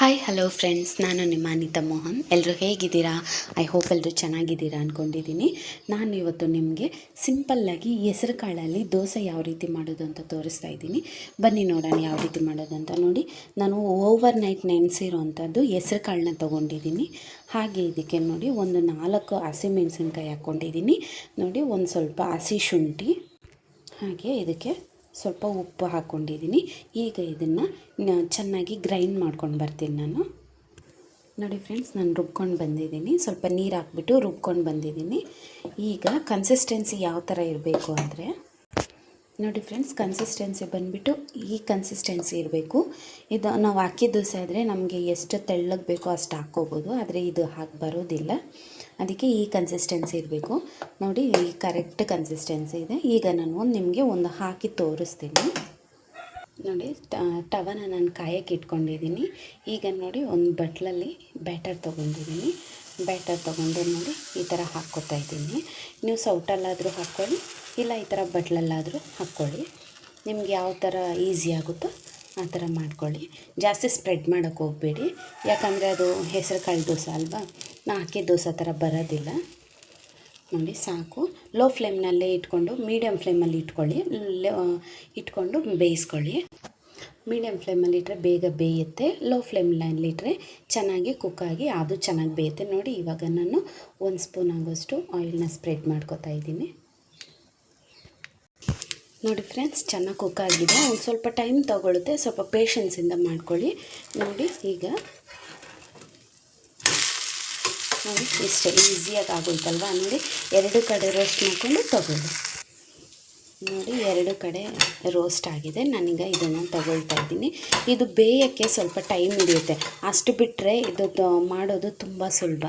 Hi hello friends ನಾನು ನಿಮ್ಮ ಅನಿತಾ ಮೋಹನ್. ಎಲ್ಲರೂ ಹೇಗಿದ್ದೀರಾ? ಐ ಹೋಪ್ ಎಲ್ಲರೂ ಚೆನ್ನಾಗಿದ್ದೀರಾ ಅಂದ್ಕೊಂಡಿದ್ದೀನಿ ನಾನು ಇವತ್ತು ನಿಮಗೆ ಸಿಂಪಲ್ಲಾಗಿ ಹೆಸರು ಕಾಳಲ್ಲಿ ದೋಸೆ ಯಾವ ರೀತಿ ಮಾಡೋದು ಅಂತ ತೋರಿಸ್ತಾ ಇದ್ದೀನಿ. ಬನ್ನಿ ನೋಡೋಣ ಯಾವ ರೀತಿ ಮಾಡೋದು ಅಂತ ನೋಡಿ. ನಾನು ಓವರ್ ನೈಟ್ ನೆನೆಸಿರೋವಂಥದ್ದು ಹೆಸರು ಕಾಳನ್ನ ತೊಗೊಂಡಿದ್ದೀನಿ. ಹಾಗೆ ಇದಕ್ಕೆ ನೋಡಿ ಒಂದು ನಾಲ್ಕು ಹಸಿಮೆಣಸಿನ್ಕಾಯಿ ಹಾಕ್ಕೊಂಡಿದ್ದೀನಿ. ನೋಡಿ ಒಂದು ಸ್ವಲ್ಪ ಹಸಿ ಶುಂಠಿ. ಹಾಗೆ ಇದಕ್ಕೆ ಸ್ವಲ್ಪ ಉಪ್ಪು ಹಾಕ್ಕೊಂಡಿದ್ದೀನಿ. ಈಗ ಇದನ್ನು ಚೆನ್ನಾಗಿ ಗ್ರೈಂಡ್ ಮಾಡ್ಕೊಂಡು ಬರ್ತೀನಿ ನಾನು. ನೋಡಿ ಫ್ರೆಂಡ್ಸ್ ನಾನು ರುಬ್ಕೊಂಡು ಬಂದಿದ್ದೀನಿ. ಸ್ವಲ್ಪ ನೀರು ಹಾಕ್ಬಿಟ್ಟು ರುಬ್ಕೊಂಡು ಬಂದಿದ್ದೀನಿ. ಈಗ ಕನ್ಸಿಸ್ಟೆನ್ಸಿ ಯಾವ ಥರ ಇರಬೇಕು ಅಂದರೆ ನೋಡಿ ಫ್ರೆಂಡ್ಸ್ ಕನ್ಸಿಸ್ಟೆನ್ಸಿ ಬಂದುಬಿಟ್ಟು ಈ ಕನ್ಸಿಸ್ಟೆನ್ಸಿ ಇರಬೇಕು. ಇದು ನಾವು ಅಕ್ಕಿ ದೋಸೆ ಆದರೆ ನಮಗೆ ಎಷ್ಟು ತೆಳ್ಳಗೆ ಬೇಕೋ ಅಷ್ಟು ಹಾಕ್ಕೋಬೋದು, ಆದರೆ ಇದು ಹಾಕಿ ಬರೋದಿಲ್ಲ. ಅದಕ್ಕೆ ಈ ಕನ್ಸಿಸ್ಟೆನ್ಸಿ ಇರಬೇಕು. ನೋಡಿ, ಈ ಕರೆಕ್ಟ್ ಕನ್ಸಿಸ್ಟೆನ್ಸಿ ಇದೆ. ಈಗ ನಾನು ನಿಮಗೆ ಒಂದು ಹಾಕಿ ತೋರಿಸ್ತೀನಿ. ನೋಡಿ ಟವನ ನಾನು ಕಾಯಕ್ಕೆ ಇಟ್ಕೊಂಡಿದ್ದೀನಿ. ಈಗ ನೋಡಿ, ಒಂದು ಬಟ್ಲಲ್ಲಿ ಬ್ಯಾಟರ್ ತೊಗೊಂಡಿದ್ದೀನಿ. ಬ್ಯಾಟರ್ ತೊಗೊಂಡು ನೋಡಿ, ಈ ಥರ ಹಾಕ್ಕೊತಾ ಇದ್ದೀನಿ. ನೀವು ಸೌಟಲ್ಲಾದರೂ ಹಾಕ್ಕೊಳ್ಳಿ. ಇಲ್ಲ, ಈ ಥರ ಬಟ್ಲಲ್ಲಾದರೂ ಹಾಕ್ಕೊಳ್ಳಿ. ನಿಮ್ಗೆ ಯಾವ ಥರ ಈಸಿ ಆಗುತ್ತೋ ಆ ಥರ ಮಾಡ್ಕೊಳ್ಳಿ. ಜಾಸ್ತಿ ಸ್ಪ್ರೆಡ್ ಮಾಡೋಕ್ಕೆ ಹೋಗಬೇಡಿ. ಯಾಕಂದರೆ ಅದು ಹೆಸರು ಕಾಳು ದೋಸೆ ಅಲ್ವಾ? ನಾ ಹಾಕಿದ ದೋಸೆ ಥರ ಬರೋದಿಲ್ಲ. ನೋಡಿ, ಸಾಕು. ಲೋ ಫ್ಲೇಮ್ನಲ್ಲೇ ಇಟ್ಕೊಂಡು ಮೀಡಿಯಮ್ ಫ್ಲೇಮಲ್ಲಿ ಇಟ್ಕೊಳ್ಳಿ. ಇಟ್ಕೊಂಡು ಬೇಯಿಸ್ಕೊಳ್ಳಿ. ಮೀಡಿಯಮ್ ಫ್ಲೇಮಲ್ಲಿ ಇಟ್ಟರೆ ಬೇಗ ಬೇಯುತ್ತೆ. ಲೋ ಫ್ಲೇಮ್ನಲ್ಲಿಟ್ಟರೆ ಚೆನ್ನಾಗಿ ಕುಕ್ಕಾಗಿ ಅದು ಚೆನ್ನಾಗಿ ಬೇಯುತ್ತೆ. ನೋಡಿ, ಇವಾಗ ನಾನು ಒಂದು ಸ್ಪೂನ್ ಆಗೋಷ್ಟು ಆಯಿಲ್ನ ಸ್ಪ್ರೆಡ್ ಮಾಡ್ಕೊತಾ ಇದ್ದೀನಿ. ನೋಡಿ ಫ್ರೆಂಡ್ಸ್, ಚೆನ್ನಾಗಿ ಕುಕ್ ಆಗಿದೆ. ಒಂದು ಸ್ವಲ್ಪ ಟೈಮ್ ತೊಗೊಳುತ್ತೆ. ಸ್ವಲ್ಪ ಪೇಷನ್ಸಿಂದ ಮಾಡ್ಕೊಳ್ಳಿ. ನೋಡಿ, ಈಗ ನೋಡಿ, ಇಷ್ಟೇ ಈಸಿಯಾಗಿ ಆಗೋಯ್ತಲ್ವ ನೋಡಿ, ಎರಡು ಕಡೆ ರೋಸ್ಟ್ ಮಾಡಿಕೊಂಡು ತಗೊಳ್ಳಿ. ನೋಡಿ, ಎರಡು ಕಡೆ ರೋಸ್ಟ್ ಆಗಿದೆ. ನಾನೀಗ ಇದನ್ನು ತಗೊಳ್ತಾ ಇದ್ದೀನಿ. ಇದು ಬೇಯೋಕ್ಕೆ ಸ್ವಲ್ಪ ಟೈಮ್ ಹಿಡಿಯುತ್ತೆ. ಅಷ್ಟು ಬಿಟ್ಟರೆ ಇದು ಮಾಡೋದು ತುಂಬ ಸುಲಭ.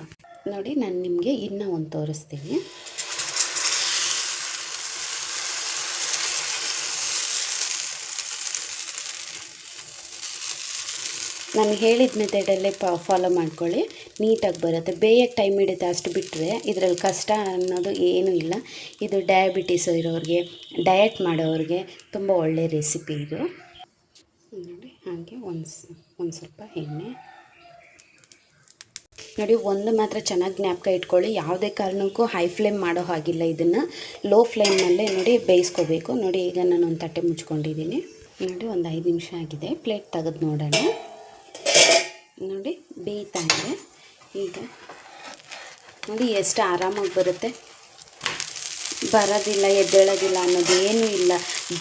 ನೋಡಿ, ನಾನು ನಿಮಗೆ ಇನ್ನೂ ಒಂದು ತೋರಿಸ್ತೀನಿ. ನಾನು ಹೇಳಿದ ಮೆಥಡಲ್ಲೇ ಫಾಲೋ ಮಾಡ್ಕೊಳ್ಳಿ. ನೀಟಾಗಿ ಬರುತ್ತೆ. ಬೇಯಕ್ಕೆ ಟೈಮ್ ಹಿಡಿಯುತ್ತೆ ಅಷ್ಟು ಬಿಟ್ಟರೆ ಇದರಲ್ಲಿ ಕಷ್ಟ ಅನ್ನೋದು ಏನೂ ಇಲ್ಲ. ಇದು ಡಯಾಬಿಟೀಸ್ ಇರೋರಿಗೆ ಡಯಟ್ ಮಾಡೋರಿಗೆ ತುಂಬ ಒಳ್ಳೆಯ ರೆಸಿಪಿ ಇದು. ನೋಡಿ, ಹಾಗೆ ಒಂದು ಒಂದು ಸ್ವಲ್ಪ ಎಣ್ಣೆ. ನೋಡಿ, ಒಂದು ಮಾತ್ರ ಚೆನ್ನಾಗಿ ಜ್ಞಾಪಕ ಇಟ್ಕೊಳ್ಳಿ. ಯಾವುದೇ ಕಾರಣಕ್ಕೂ ಹೈ ಫ್ಲೇಮ್ ಮಾಡೋ ಹಾಗಿಲ್ಲ ಇದನ್ನು. ಲೋ ಫ್ಲೇಮ್ನಲ್ಲೇ ನೋಡಿ ಬೇಯಿಸ್ಕೋಬೇಕು. ನೋಡಿ, ಈಗ ನಾನು ಒಂದು ತಟ್ಟೆ ಮುಚ್ಕೊಂಡಿದ್ದೀನಿ. ನೋಡಿ, ಒಂದು ಐದು ನಿಮಿಷ ಆಗಿದೆ. ಪ್ಲೇಟ್ ತೆಗೆದು ನೋಡೋಣ. ನೋಡಿ ಬೇಯ್ತಾ ಇದೆ. ಈಗ ನೋಡಿ ಎಷ್ಟು ಆರಾಮಾಗಿ ಬರುತ್ತೆ. ಬರೋದಿಲ್ಲ, ಎದ್ದೇಳೋದಿಲ್ಲ ಅನ್ನೋದು ಏನೂ ಇಲ್ಲ.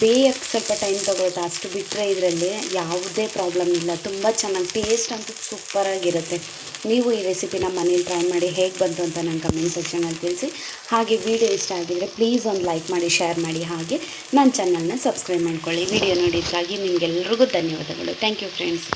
ಬೇಯಕ್ಕೆ ಸ್ವಲ್ಪ ಟೈಮ್ ತೊಗೊಳುತ್ತೆ ಅಷ್ಟು ಬಿಟ್ಟರೆ ಇದರಲ್ಲಿ ಯಾವುದೇ ಪ್ರಾಬ್ಲಮ್ ಇಲ್ಲ. ತುಂಬ ಚೆನ್ನಾಗಿ ಟೇಸ್ಟ್ ಅಂತೂ ಸೂಪರಾಗಿರುತ್ತೆ ನೀವು ಈ ರೆಸಿಪಿನ ಮನೇಲಿ ಟ್ರೈ ಮಾಡಿ ಹೇಗೆ ಬಂತು ಅಂತ ನನ್ನ ಕಮೆಂಟ್ ಸೆಕ್ಷನಲ್ಲಿ ತಿಳಿಸಿ. ಹಾಗೆ ವಿಡಿಯೋ ಇಷ್ಟ ಆಗಿದರೆ ಪ್ಲೀಸ್ ಒಂದು ಲೈಕ್ ಮಾಡಿ ಶೇರ್ ಮಾಡಿ. ಹಾಗೆ ನನ್ನ ಚಾನಲ್ನ ಸಬ್ಸ್ಕ್ರೈಬ್ ಮಾಡ್ಕೊಳ್ಳಿ. ವಿಡಿಯೋ ನೋಡಿದ್ದಕ್ಕಾಗಿ ನಿಮಗೆಲ್ರಿಗೂ ಧನ್ಯವಾದಗಳು. Thank you friends